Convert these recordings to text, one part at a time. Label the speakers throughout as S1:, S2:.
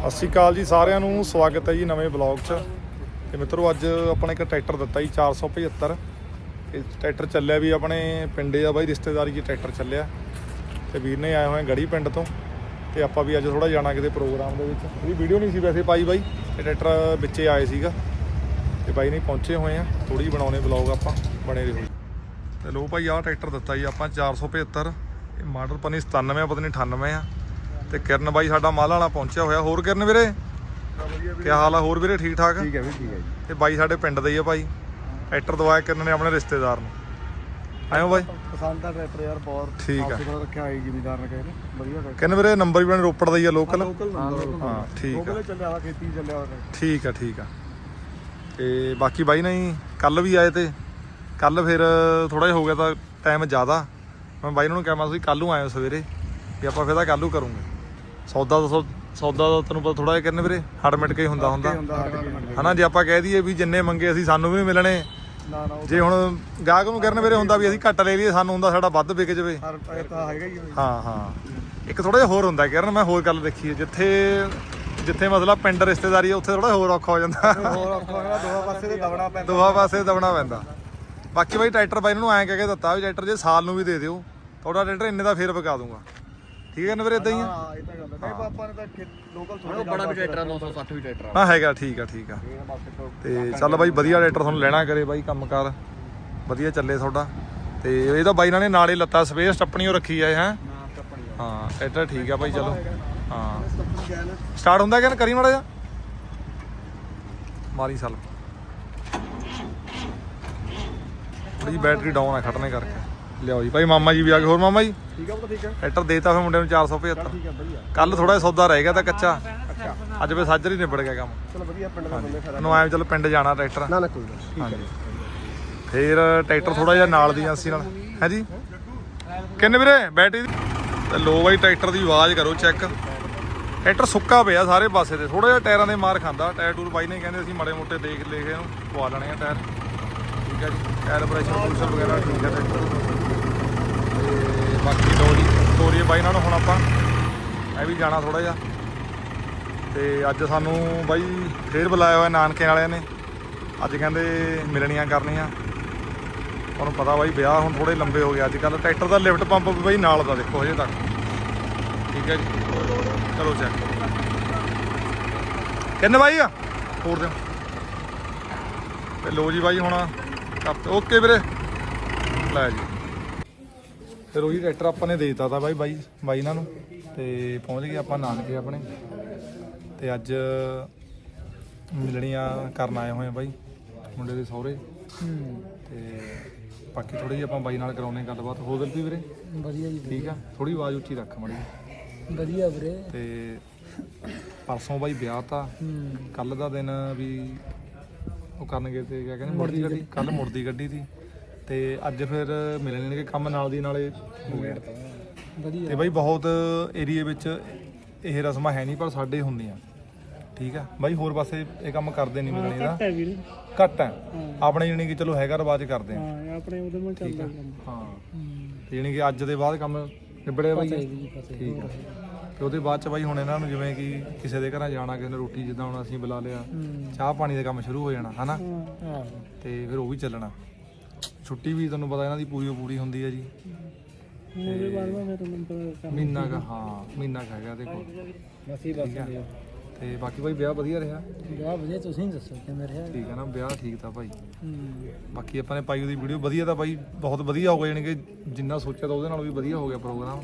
S1: ਸਤਿ ਸ਼੍ਰੀ ਅਕਾਲ ਜੀ ਸਾਰਿਆਂ ਨੂੰ, ਸਵਾਗਤ ਹੈ ਜੀ ਨਵੇਂ ਬਲੌਗ 'ਚ। ਤੇ ਮਿੱਤਰੋ, ਅੱਜ ਆਪਣਾ ਇੱਕ ਟਰੈਕਟਰ ਦਿੱਤਾ ਜੀ 475 ਇਹ ਟਰੈਕਟਰ ਚੱਲਿਆ ਵੀ ਆਪਣੇ ਪਿੰਡੇ ਆ ਬਾਈ, ਰਿਸ਼ਤੇਦਾਰੀ 'ਚ ਟਰੈਕਟਰ ਚੱਲਿਆ। ਤੇ ਵੀਰ ਨੇ ਆਏ ਹੋਏ ਗੜੀ ਪਿੰਡ ਤੋਂ। ਤੇ ਆਪਾਂ ਵੀ ਅੱਜ ਥੋੜਾ ਜਾਣਾ ਕਿਤੇ ਪ੍ਰੋਗਰਾਮ ਦੇ ਵਿੱਚ। ਇਹਦੀ ਵੀਡੀਓ ਨਹੀਂ ਸੀ ਵੈਸੇ ਪਾਈ ਬਾਈ, ਤੇ ਟਰੈਕਟਰ ਵਿੱਚੇ ਆਏ ਸੀਗਾ। ਤੇ ਬਾਈ ਨਹੀਂ ਪਹੁੰਚੇ ਹੋਏ ਆ ਥੋੜੀ ਜਿਹੀ ਬਣਾਉਣੇ ਬਲੌਗ ਆਪਾਂ, ਬਣੇ ਰਹੋ ਤੇ ਲੋ ਭਾਈ, ਆਹ ਟਰੈਕਟਰ ਦਿੱਤਾ ਜੀ ਆਪਾਂ 475 ਇਹ ਮਾਡਲ ਪਨੀ 97 ਆ, ਪਤਾ ਨਹੀਂ 98 ਆ। ਤੇ ਕਿਰਨ ਬਾਈ ਸਾਡਾ ਮਾਲ ਵਾਲਾ ਪਹੁੰਚਿਆ ਹੋਇਆ। ਹੋਰ ਕਿਰਨ ਵੀਰੇ? ਕੀ ਹਾਲ ਆ? ਹੋਰ ਵੀਰੇ ਠੀਕ ਠਾਕ?
S2: ਠੀਕ ਹੈ ਵੀ ਠੀਕ ਹੈ ਜੀ।
S1: ਤੇ ਬਾਈ ਸਾਡੇ ਪਿੰਡ ਦੇ ਹੀ ਆ ਭਾਈ। ਟਰੈਕਟਰ ਦਵਾਇਆ ਕਿਰਨ ਨੇ ਆਪਣੇ ਰਿਸ਼ਤੇਦਾਰ ਨੂੰ। ਆਇਓ ਬਾਈ।
S2: ਪਸੰਦ ਦਾ ਟਰੈਕਟਰ ਯਾਰ ਬਹੁਤ
S1: ਠੀਕ ਆ।
S2: ਰੱਖਿਆ ਹੈ ਜ਼ਿਮੀਦਾਰ ਨੇ ਕਹਿੰਦੇ ਵਧੀਆ
S1: ਕਿਰਨ ਵੀਰੇ ਨੰਬਰ ਵੀ ਆਪਣੇ ਰੋਪੜ ਦਾ ਹੀ ਆ ਲੋਕਲ ਹਾਂ ਠੀਕ ਆ।
S2: ਲੋਕਲ ਚੱਲਿਆ ਵਾ ਖੇਤੀ ਚੱਲਿਆ ਵਾ ਟਰੈਕਟਰ।
S1: ਠੀਕ ਆ ਠੀਕ ਆ। ਤੇ ਬਾਕੀ ਬਾਈ ਨਹੀਂ ਕੱਲ ਵੀ ਆਏ ਤੇ। ਕੱਲ ਫਿਰ ਥੋੜਾ ਜਿਹਾ ਹੋ ਗਿਆ ਤਾਂ ਟਾਈਮ ਜ਼ਿਆਦਾ। ਮੈਂ ਬਾਈ ਨੂੰ ਕਿਹਾ ਮੈਂ ਤੁਸੀਂ ਕੱਲ ਨੂੰ ਆਇਓ ਸਵੇਰੇ ਵੀ ਆਪਾਂ ਫਿਰ ਤਾਂ ਕੱਲ ਨੂੰ ਕਰੂੰਗੇ। ਸੌਦਾ ਦੱਸੋ ਸੌਦਾ ਦਾ ਤੈਨੂੰ ਪਤਾ ਥੋੜਾ ਜਿਹਾ ਕਿਰਨ ਵੀਰੇ ਹੜ ਮਿਟ ਕੇ ਹੀ ਹੁੰਦਾ ਹੁੰਦਾ। ਹਨਾ ਜੇ ਆਪਾਂ ਕਹਿ ਦਈਏ ਵੀ ਜਿੰਨੇ ਮੰਗੇ ਅਸੀਂ ਸਾਨੂੰ ਵੀ ਨਹੀਂ ਮਿਲਣੇ। ਜੇ ਹੁਣ ਗਾਹਕ ਨੂੰ ਕਰਨ ਵੀਰੇ ਹੁੰਦਾ ਵੀ ਅਸੀਂ ਘੱਟ ਲੈ ਲਈਏ ਸਾਨੂੰ ਹੁੰਦਾ ਸਾਡਾ ਵੱਧ ਵਿਕ ਜਾਵੇ।
S2: ਹੀ ਹੈ
S1: ਇੱਕ ਥੋੜਾ ਜਿਹਾ ਹੋਰ ਹੁੰਦਾ ਕਿਰਨ ਮੈਂ ਹੋਰ ਗੱਲ ਦੇਖੀ ਹੈ ਜਿੱਥੇ ਜਿੱਥੇ ਮਤਲਬ ਪਿੰਡ ਰਿਸ਼ਤੇਦਾਰੀ ਉੱਥੇ ਥੋੜਾ ਹੋਰ ਔਖਾ ਹੋ ਜਾਂਦਾ।
S2: ਹੋਰ ਦੋਹਾਂ ਪਾਸੇ ਤੇ ਦਬਣਾ ਪੈਂਦਾ।
S1: ਦੋਹਾਂ ਪਾਸੇ ਦਬਣਾ ਪੈਂਦਾ। ਬਾਕੀ ਬਾਈ ਟਰੈਕਟਰ ਬਾਈ ਨੂੰ ਐਂ ਕਹਿ ਕੇ ਦਿੱਤਾ ਵੀ ਟਰੈਕਟਰ ਜੇ ਸਾਲ ਨੂੰ ਵੀ ਦੇ ਦਿਓ ਤੁਹਾਡਾ ਟਰੈਕਟਰ ਇੰਨੇ ਦਾ ਫੇਰ ਵਿਕਾ ਦੂੰਗਾ। ਠੀਕ ਹੈ ਨਾ ਵੀਰੇ ਇਦਾਂ ਹੀ ਆ?
S2: ਹਾਂ ਇਹ ਤਾਂ ਗੱਲ ਹੈ। ਨਹੀਂ ਆਪਾਂ ਨੇ ਤਾਂ ਲੋਕਲ ਥੋੜਾ
S3: ਬੜਾ ਵੀ ਟਰੈਕਟਰ ਆ 960 ਵੀ ਟਰੈਕਟਰ ਆ।
S1: ਹਾਂ ਹੈਗਾ ਠੀਕ ਆ ਠੀਕ ਆ।
S2: ਤੋਂ
S1: ਚੱਲ ਬਾਈ ਵਧੀਆ ਟਰੈਕਟਰ ਤੁਹਾਨੂੰ ਲੈਣਾ ਕਰੇ ਬਾਈ ਕੰਮਕਾਰ। ਵਧੀਆ ਚੱਲੇ ਤੁਹਾਡਾ। ਤੇ ਇਹ ਤਾਂ ਬਾਈ ਨਾਲ ਨੇ ਨਾਲੇ ਲੱਤਾ ਸਪੇਸ ਟੱਪਣੀ ਉਹ ਰੱਖੀ ਆ ਹੈ? ਹਾਂ ਟਰੈਕਟਰ ਠੀਕ ਆ ਬਾਈ ਚਲੋ। ਹਾਂ। ਸਟਾਰਟ ਹੁੰਦਾ ਕਿ ਨਾ ਕਰੀ ਮਾੜਾ ਜਾ ਮਾਰੀ ਸਾਲ। ਥੋੜੀ ਬੈਟਰੀ ਡਾਊਨ ਆ ਖੜਨੇ ਕਰਕੇ। ਲਿਆਓ ਜੀ। ਭਾਈ ਮਾਮਾ ਜੀ ਵੀ ਆ ਗਏ। ਹੋਰ ਮਾਮਾ ਜੀ?
S2: ਠੀਕ ਆ ਉਹ ਠੀਕ ਹੈ
S1: ਟਰੈਕਟਰ ਦੇਤਾ ਫਿਰ ਮੁੰਡੇ ਨੂੰ 475
S2: ਠੀਕ ਹੈ ਵਧੀਆ।
S1: ਕੱਲ ਥੋੜਾ ਜਿਹਾ ਸੌਦਾ ਰਹਿ ਗਿਆ ਤਾਂ ਕੱਚਾ।
S2: ਅੱਛਾ।
S1: ਅੱਜ ਵੀ ਸਾਜਰ ਹੀ ਨਿਬੜ ਗਿਆ ਕੰਮ।
S2: ਚਲੋ ਵਧੀਆ ਪਿੰਡ ਦਾ ਬੰਦੇ ਫਾਇਦਾ
S1: ਨੂੰ ਆਇਆ ਚਲੋ ਪਿੰਡ ਜਾਣਾ ਟਰੈਕਟਰ।
S2: ਨਾ ਨਾ ਕੋਈ ਗੱਲ ਠੀਕ
S1: ਹਾਂਜੀ। ਫੇਰ ਟਰੈਕਟਰ ਥੋੜਾ ਜਿਹਾ ਨਾਲ ਦੀ ਏਜੰਸੀ ਨਾਲ। ਹੈ ਜੀ? ਕਿੰਨੇ ਵੀਰੇ? ਬੈਟਰੀ ਦੀ ਤੇ ਲੋ ਬਾਈ ਟਰੈਕਟਰ ਦੀ ਆਵਾਜ਼ ਕਰੋ ਚੈੱਕ। ਟਰੈਕਟਰ ਸੁੱਕਾ ਪਿਆ ਸਾਰੇ ਪਾਸੇ ਤੇ। ਥੋੜਾ ਜਿਹਾ ਟਾਇਰਾਂ ਦੇ ਮਾਰ ਖਾਂਦਾ। ਟਾਇਰ ਟੂਰ ਬਾਈ ਨੇ ਕਹਿੰਦੇ ਅਸੀਂ ਮਾੜੇ ਮੋਟੇ ਦੇਖ ਲੈ ਕੇ ਇਹਨੂੰ ਪਵਾ ਲੈਣੇ ਆ ਟਾਇਰ। ਠੀਕ ਹੈ ਜੀ। ਟਾਇਰ ਪ੍ਰੈਸ਼ਰ ਪ੍ਰੂਸ਼ਰ ਵਗੈਰਾ ਠੀਕ ਹੈ ਟਰੈਕਟਰ ਤੇ ਬਾਕੀ ਲੋ ਜੀ ਤੋਰੀਏ ਬਾਈ ਨਾਲ ਹੁਣ ਆਪਾਂ, ਮੈਂ ਵੀ ਜਾਣਾ ਥੋੜਾ ਜਿਹਾ। ਤੇ ਅੱਜ ਸਾਨੂੰ ਬਾਈ ਫੇਰ ਬੁਲਾਇਆ ਹੋਇਆ ਨਾਨਕੇ ਵਾਲਿਆਂ ਨੇ। ਅੱਜ ਕਹਿੰਦੇ ਮਿਲਣੀਆਂ ਕਰਨੀਆਂ। ਤੁਹਾਨੂੰ ਪਤਾ ਬਾਈ ਵਿਆਹ ਹੁਣ ਥੋੜੇ ਲੰਬੇ ਹੋ ਗਏ, ਅੱਜ ਕੱਲ ਟਰੈਕਟਰ ਦਾ ਲਿਫਟ ਪੰਪ ਵੀ ਬਾਈ ਨਾਲ ਦਾ ਦੇਖੋ ਹਜੇ ਤੱਕ। ਠੀਕ ਹੈ ਜੀ। ਚਲੋ ਚੈੱਕ ਕਿੰਨੇ ਬਾਈ ਆ ਤੋੜ ਦਿਓ। ਤੇ ਲੋ ਜੀ ਬਾਈ ਹੁਣ ਕੱਪ ਓਕੇ ਵੀਰੇ। ਲੈ ਜੀ। ਫਿਰ ਉਹੀ ਟਰੈਕਟਰ ਆਪਾਂ ਨੇ ਦੇ ਦਿੱਤਾ ਤਾ ਬਾਈ ਬਾਈ ਬਾਈ ਇਹਨਾਂ ਨੂੰ। ਤੇ ਪਹੁੰਚ ਗਏ ਆਪਾਂ ਨਾਨਕੇ ਆਪਣੇ। ਤੇ ਅੱਜ ਮਿਲਣੀਆਂ ਕਰਨ ਆਏ ਹੋਏ ਆ ਬਾਈ ਮੁੰਡੇ ਦੇ ਸਹੁਰੇ। ਤੇ ਬਾਕੀ ਥੋੜੀ ਜਿਹੀ ਆਪਾਂ ਬਾਈ ਨਾਲ ਕਰਾਉਣੇ ਗੱਲਬਾਤ। ਹੋ ਦਿਲਪੀ ਵੀਰੇ?
S3: ਵਧੀਆ ਜੀ
S1: ਠੀਕ ਆ? ਥੋੜੀ ਆਵਾਜ਼ ਉੱਚੀ ਰੱਖ ਮੜੀ
S3: ਵਧੀਆ ਵੀਰੇ।
S1: ਤੇ ਪਰਸੋਂ ਬਾਈ ਵਿਆਹ ਤਾਂ। ਕੱਲ ਦਾ ਦਿਨ ਵੀ ਉਹ ਕਰਨਗੇ ਤੇ ਕਿਆ ਕਹਿੰਦੇ ਮੁੜਦੀ ਗੱਡੀ। ਕੱਲ ਮੁੜਦੀ ਗੱਡੀ ਦੀ ਤੇ ਅੱਜ ਫਿਰ ਮਿਲਣੇ ਨੇ ਕੰਮ ਨਾਲ ਦੀ ਨਾਲੇ ਹੋ ਗਿਆ। ਤੇ ਬਾਈ ਬਹੁਤ ਏਰੀਏ ਵਿੱਚ ਇਹ ਰਸਮਾਂ ਹੈ ਨਹੀਂ ਪਰ ਸਾਡੇ ਹੁੰਦੀਆਂ। ਠੀਕ ਆ। ਬਾਈ ਹੋਰ ਪਾਸੇ ਇਹ ਕੰਮ ਕਰਦੇ ਨਹੀਂ ਮਿਲਣੇ ਦਾ। ਘੱਟ ਹੈ ਆਪਣੇ ਜਾਣੀ ਕਿ ਚਲੋ ਹੈਗਾ ਰਿਵਾਜ ਕਰਦੇ ਆ।
S3: ਹਾਂ ਆਪਣੇ ਉਹਦੇ ਮੈਂ ਚੱਲਦਾ
S1: ਹਾਂ। ਤੇ ਜਾਣੀ ਕਿ ਅੱਜ ਦੇ ਬਾਅਦ ਕੰਮ ਨਿਬੜਿਆ ਬਾਈ। ਠੀਕ ਆ। ਤੇ ਉਹਦੇ ਬਾਅਦ ਚ ਬਾਈ ਹੁਣ ਇਹਨਾਂ ਨੂੰ ਜਿਵੇਂ ਕਿ ਕਿਸੇ ਦੇ ਘਰਾਂ ਜਾਣਾ ਕਿਸੇ ਨੇ ਰੋਟੀ ਜਿੱਦਾਂ ਹੁਣ ਅਸੀਂ ਬੁਲਾ ਲਿਆ ਚਾਹ ਪਾਣੀ ਦਾ ਕੰਮ ਸ਼ੁਰੂ ਹੋ ਜਾਣਾ ਹਨਾ? ਤੇ ਫਿਰ ਉਹ ਵੀ ਚੱਲਣਾ। ਛੁੱਟੀ ਵੀ ਤੁਹਾਨੂੰ ਪਤਾ ਇਹਨਾਂ ਦੀ ਪੂਰੀ ਪੂਰੀ ਹੁੰਦੀ ਹੈ ਜੀ।
S3: ਉਹਦੇ ਬਾਅਦ ਮੈਂ
S1: ਮਹੀਨਾ ਕਾ ਹਾਂ ਮਹੀਨਾ ਕਾ ਹੈਗਾ ਦੇਖੋ।
S3: ਬਸ ਹੀ ਬਸ ਲਿਆ
S1: ਤੇ ਬਾਕੀ ਬਾਈ ਵਿਆਹ ਵਧੀਆ ਰਿਹਾ?
S3: ਵਿਆਹ ਵਧੀਆ ਤੁਸੀਂ ਦੱਸੋ ਕਿ ਮੇਰੇ
S1: ਠੀਕ ਹੈ ਨਾ ਵਿਆਹ ਠੀਕ ਤਾਂ ਭਾਈ।
S3: ਹੂੰ।
S1: ਬਾਕੀ ਆਪਾਂ ਨੇ ਪਾਈ ਉਹਦੀ ਵੀਡੀਓ ਵਧੀਆ ਤਾਂ ਭਾਈ ਬਹੁਤ ਵਧੀਆ ਹੋ ਗਿਆ ਯਾਨੀ ਕਿ ਜਿੰਨਾ ਸੋਚਿਆ ਤਾਂ ਉਹਦੇ ਨਾਲ ਵੀ ਵਧੀਆ ਹੋ ਗਿਆ ਪ੍ਰੋਗਰਾਮ।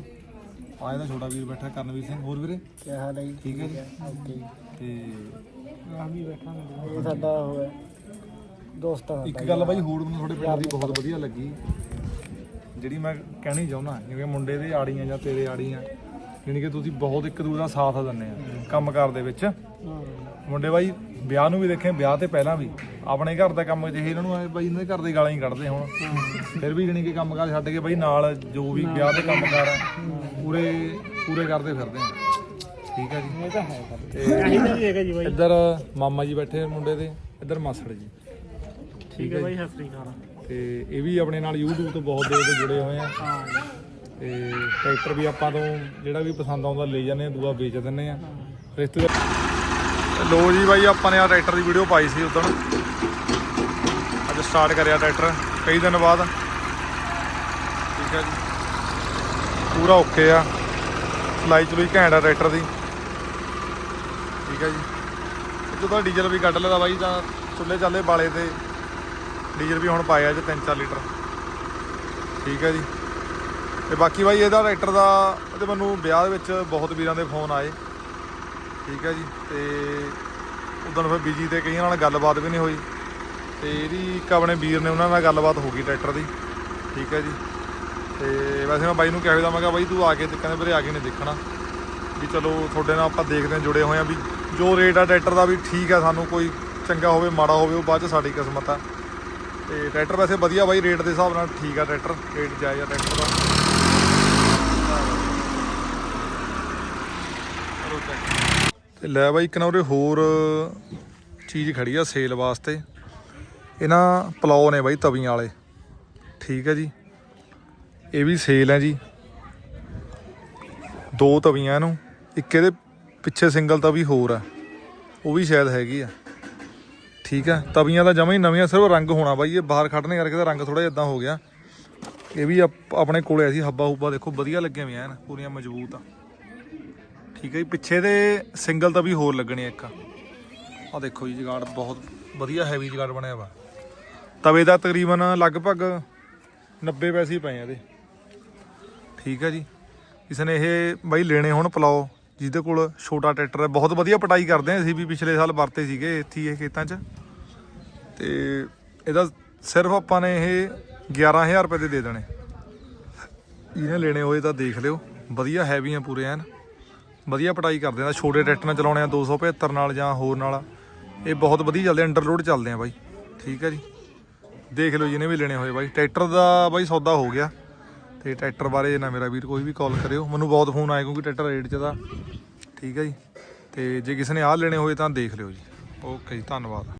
S1: ਆਏ ਦਾ ਛੋਟਾ ਵੀਰ ਬੈਠਾ ਕਰਨਵੀਰ ਸਿੰਘ ਹੋਰ ਵੀਰੇ?
S3: ਕੀ ਹਾਲ ਹੈ ਜੀ?
S1: ਠੀਕ ਹੈ ਜੀ?
S3: ਓਕੇ।
S1: ਤੇ
S3: ਆ ਵੀ ਬੈਠਾ ਇਹ ਸਾਡਾ ਹੋਇਆ ਦੋਸਤ ਆ
S1: ਇੱਕ ਗੱਲ ਬਾਈ ਹੋਰ ਮੈਨੂੰ ਤੁਹਾਡੇ ਪਿੰਡ ਦੀ ਬਹੁਤ ਵਧੀਆ ਲੱਗੀ। ਜਿਹੜੀ ਮੈਂ ਕਹਿਣੀ ਚਾਹੁੰਦਾ ਜਿਵੇਂ ਮੁੰਡੇ ਦੇ ਆੜੀਆਂ ਜਾਂ ਤੇਰੇ ਆੜੀਆਂ ਯਾਨੀ ਕਿ ਤੁਸੀਂ ਬਹੁਤ ਇੱਕ ਦੂਜੇ ਦਾ ਸਾਥ ਦਿੰਦੇ ਆ ਕੰਮਕਾਰ ਦੇ ਵਿੱਚ।
S3: ਹਾਂ।
S1: ਮੁੰਡੇ ਬਾਈ ਵਿਆਹ ਨੂੰ ਵੀ ਦੇਖੇ ਵਿਆਹ ਤੇ ਪਹਿਲਾਂ ਵੀ। ਆਪਣੇ ਘਰ ਦਾ ਕੰਮ ਜੇ ਇਹਨਾਂ ਨੂੰ ਐ ਬਾਈ ਇਹਨਾਂ ਦੇ ਘਰ ਦੇ ਗਾਲਾਂ ਹੀ ਕੱਢਦੇ ਹੁਣ। ਫਿਰ ਵੀ ਜਣੀ ਕਿ ਕੰਮਕਾਰ ਛੱਡ ਕੇ ਬਾਈ ਨਾਲ ਜੋ ਵੀ ਵਿਆਹ ਦੇ ਕੰਮਕਾਰ ਆ ਪੂਰੇ ਪੂਰੇ ਕਰਦੇ ਫਿਰਦੇ ਆ। ਠੀਕ ਆ ਜੀ?
S3: ਇਹ ਤਾਂ ਹੈ ਚਾਹੀਦਾ ਵੀ ਹੈਗਾ ਜੀ ਬਾਈ।
S1: ਇੱਧਰ ਮਾਮਾ ਜੀ ਬੈਠੇ ਮੁੰਡੇ ਦੇ ਇੱਧਰ ਮਾਸੜ ਜੀ।
S3: ਠੀਕ ਹੈ ਬਾਈ ਸਤਿ ਸ੍ਰੀ ਅਕਾਲ।
S1: ਤੇ ਇਹ ਵੀ ਆਪਣੇ ਨਾਲ YouTube ਤੋਂ ਬਹੁਤ ਦੇਰ ਤੋਂ ਜੁੜੇ ਹੋਏ ਆ। ਤੇ ਟਰੈਕਟਰ ਵੀ ਆਪਾਂ ਤੋਂ ਜਿਹੜਾ ਵੀ ਪਸੰਦ ਆਉਂਦਾ ਲੈ ਜਾਂਦੇ ਆ ਦੂਆ ਵੇਚ ਦਿੰਦੇ ਆ। ਰਿਸ਼ਤੇਦਾਰ ਤੇ ਲੋ ਜੀ ਬਾਈ, ਆਪਾਂ ਨੇ ਆ ਟਰੈਕਟਰ ਦੀ ਵੀਡੀਓ ਪਾਈ ਸੀ ਉਦੋਂ ਅੱਜ ਸਟਾਰਟ ਕਰਿਆ ਟਰੈਕਟਰ ਕਈ ਦਿਨ ਬਾਅਦ। ਠੀਕ ਹੈ ਜੀ। ਪੂਰਾ ਓਕੇ ਆ। ਚਲਾਈ ਚਲੂਈ ਘੈਂਟ ਆ ਟਰੈਕਟਰ ਦੀ। ਠੀਕ ਹੈ ਜੀ। ਇਹ ਡੀਜ਼ਲ ਵੀ ਕੱਢ ਲੈਦਾ ਬਾਈ, ਤਾਂ ਚੁੱਲ੍ਹੇ ਚਾਲੇ ਬਾਲੇ ਤੇ ਡੀਜ਼ਲ ਵੀ ਹੁਣ ਪਾਇਆ ਜੇ 3-4 ਲੀਟਰ। ਠੀਕ ਹੈ ਜੀ। ਤੇ ਬਾਕੀ ਬਾਈ, ਇਹਦਾ ਟਰੈਕਟਰ ਦਾ ਤੇ ਮੈਨੂੰ ਵਿਆਹ ਦੇ ਵਿੱਚ ਬਹੁਤ ਵੀਰਾਂ ਦੇ ਫੋਨ ਆਏ। ਠੀਕ ਹੈ ਜੀ, ਤੇ ਉਦੋਂ ਫਿਰ ਬਿਜ਼ੀ ਤੇ ਕਈਆਂ ਨਾਲ ਗੱਲਬਾਤ ਵੀ ਨਹੀਂ ਹੋਈ। ਤੇ ਇਹਦੀ ਇੱਕ ਆਪਣੇ ਵੀਰ ਨੇ ਉਹਨਾਂ ਨਾਲ ਗੱਲਬਾਤ ਹੋ ਗਈ ਟਰੈਕਟਰ ਦੀ, ਠੀਕ ਹੈ ਜੀ। ਤੇ ਵੈਸੇ ਮੈਂ ਬਾਈ ਨੂੰ ਕਹਿ ਹੋਇਆ ਮੈਂ ਕਿਹਾ ਬਾਈ ਤੂੰ ਆ ਕੇ ਤੇ ਕਹਿੰਦੇ ਵੀਰੇ ਆ ਕੇ ਨਹੀਂ ਦੇਖਣਾ। ਵੀ ਚਲੋ ਤੁਹਾਡੇ ਨਾਲ ਆਪਾਂ ਦੇਖਦੇ ਹਾਂ, ਜੁੜੇ ਹੋਏ ਆ ਵੀ ਜੋ ਰੇਟ ਆ ਟਰੈਕਟਰ ਦਾ ਵੀ ਠੀਕ ਆ ਸਾਨੂੰ ਕੋਈ ਚੰਗਾ ਹੋਵੇ, ਮਾੜਾ ਹੋਵੇ, ਉਹ ਬਾਅਦ ਚ ਸਾਡੀ ਕਿਸਮਤ ਆ। ਤੇ ਟਰੈਕਟਰ ਵੈਸੇ ਵਧੀਆ ਬਾਈ, ਰੇਟ ਦੇ ਹਿਸਾਬ ਨਾਲ ਠੀਕ ਆ ਟਰੈਕਟਰ, ਰੇਟ ਜਾਇਜ਼ ਆ ਟਰੈਕਟਰ ਦਾ ਕਰੋ check। ਤੇ ਲੈ ਬਾਈ, ਇੱਕ ਨਾ ਉਰੇ ਹੋਰ ਚੀਜ਼ ਖੜੀ ਆ ਸੇਲ ਵਾਸਤੇ। ਇਹ ਨਾ ਪਲਾਓ ਨੇ ਬਾਈ ਤਵੀਆਂ ਵਾਲੇ। ਠੀਕ ਹੈ ਜੀ। ਇਹ ਵੀ ਸੇਲ ਹੈ ਜੀ। ਦੋ ਤਵੀਆਂ ਇਹਨੂੰ। ਇੱਕ ਇਹਦੇ ਪਿੱਛੇ ਸਿੰਗਲ ਤਵੀ ਹੋਰ ਆ। ਉਹ ਵੀ ਸ਼ਾਇਦ ਹੈਗੀ ਆ। ਠੀਕ ਆ। ਤਵੀਆਂ ਦਾ ਜਮਾਂ ਹੀ ਨਵੀਆਂ, ਸਿਰਫ ਰੰਗ ਹੋਣਾ ਬਾਈ। ਇਹ ਬਾਹਰ ਕੱਢਣੇ ਕਰਕੇ ਤਾਂ ਰੰਗ ਥੋੜਾ ਜਿਹਾ ਇਦਾਂ ਹੋ ਗਿਆ। ਇਹ ਵੀ ਆਪਣੇ ਕੋਲੇ ਆ ਸੀ ਹੱਬਾ ਹੁੱਬਾ ਦੇਖੋ, ਵਧੀਆ ਲੱਗੀਆਂ ਹੋਈਆਂ ਐਨ ਪੂਰੀਆਂ ਮਜ਼ਬੂਤ ਆ। ਠੀਕ ਹੈ ਜੀ, ਪਿੱਛੇ ਦੇ ਸਿੰਗਲ ਤਵੀ ਹੋਰ ਲੱਗਣੇ ਆ ਇੱਕ। ਆ ਦੇਖੋ ਜੀ, ਜਗਾੜ ਬਹੁਤ ਵਧੀਆ ਹੈਵੀ ਜਗਾੜ ਬਣਿਆ ਵਾ। ਤਵੇ ਦਾ ਤਕਰੀਬਨ ਲਗਭਗ 90 ਪੈਸੇ ਹੀ ਪਏ ਆ ਇਹਦੇ। ਠੀਕ ਹੈ ਜੀ। ਕਿਸੇ ਨੇ ਇਹ ਬਾਈ ਲੈਣੇ ਹੋਣ ਪਲਾਓ, ਜਿਹਦੇ ਕੋਲ ਛੋਟਾ ਟਰੈਕਟਰ ਹੈ। ਬਹੁਤ ਵਧੀਆ ਪਟਾਈ ਕਰਦੇ ਆ ਅਸੀਂ ਵੀ, ਪਿਛਲੇ ਸਾਲ ਵਰਤੇ ਸੀਗੇ ਇੱਥੇ ਇਹ ਖੇਤਾਂ 'ਚ। ਤੇ ਇਹਦਾ ਸਿਰਫ ਆਪਾਂ ਨੇ ਇਹ 11000 ਰੁਪਏ ਦੇ ਦੇ ਦੇਣੇ। ਇਹਨੇ ਲੈਣੇ ਹੋਏ ਤਾਂ ਦੇਖ ਲਿਓ। ਵਧੀਆ ਹੈਵੀ ਆ ਪੂਰੇ ਐਨ। ਵਧੀਆ ਪਟਾਈ ਕਰਦੇ ਆ, ਛੋਟੇ ਟਰੈਕਟਰ ਨਾਲ ਚਲਾਉਣੇ ਆ 275 ਨਾਲ ਜਾਂ ਹੋਰ ਨਾਲ। ਇਹ ਬਹੁਤ ਵਧੀਆ ਚੱਲਦੇ ਆ ਅੰਡਰਲੋਡ ਚੱਲਦੇ ਆ ਬਾਈ। ਠੀਕ ਹੈ ਜੀ। ਦੇਖ ਲਓ ਜਿਹਨੇ ਵੀ ਲੈਣੇ ਹੋਏ ਬਾਈ। ਟਰੈਕਟਰ ਦਾ ਬਾਈ ਸੌਦਾ ਹੋ ਗਿਆ। ਤੇ ਟਰੈਕਟਰ ਬਾਰੇ ਨਾ ਮੇਰਾ ਵੀਰ ਕੋਈ ਵੀ ਕਾਲ ਕਰਿਓ। ਮੈਨੂੰ ਬਹੁਤ ਫੋਨ ਆਏ ਕਿਉਂਕਿ ਟਰੈਕਟਰ ਰੇਟ 'ਚ ਦਾ ਠੀਕ ਹੈ ਜੀ। ਤੇ ਜੇ ਕਿਸੇ ਨੇ ਆਹ ਲੈਣੇ ਹੋਏ ਤਾਂ ਦੇਖ ਲਿਓ ਜੀ। ਓਕੇ ਜੀ, ਧੰਨਵਾਦ।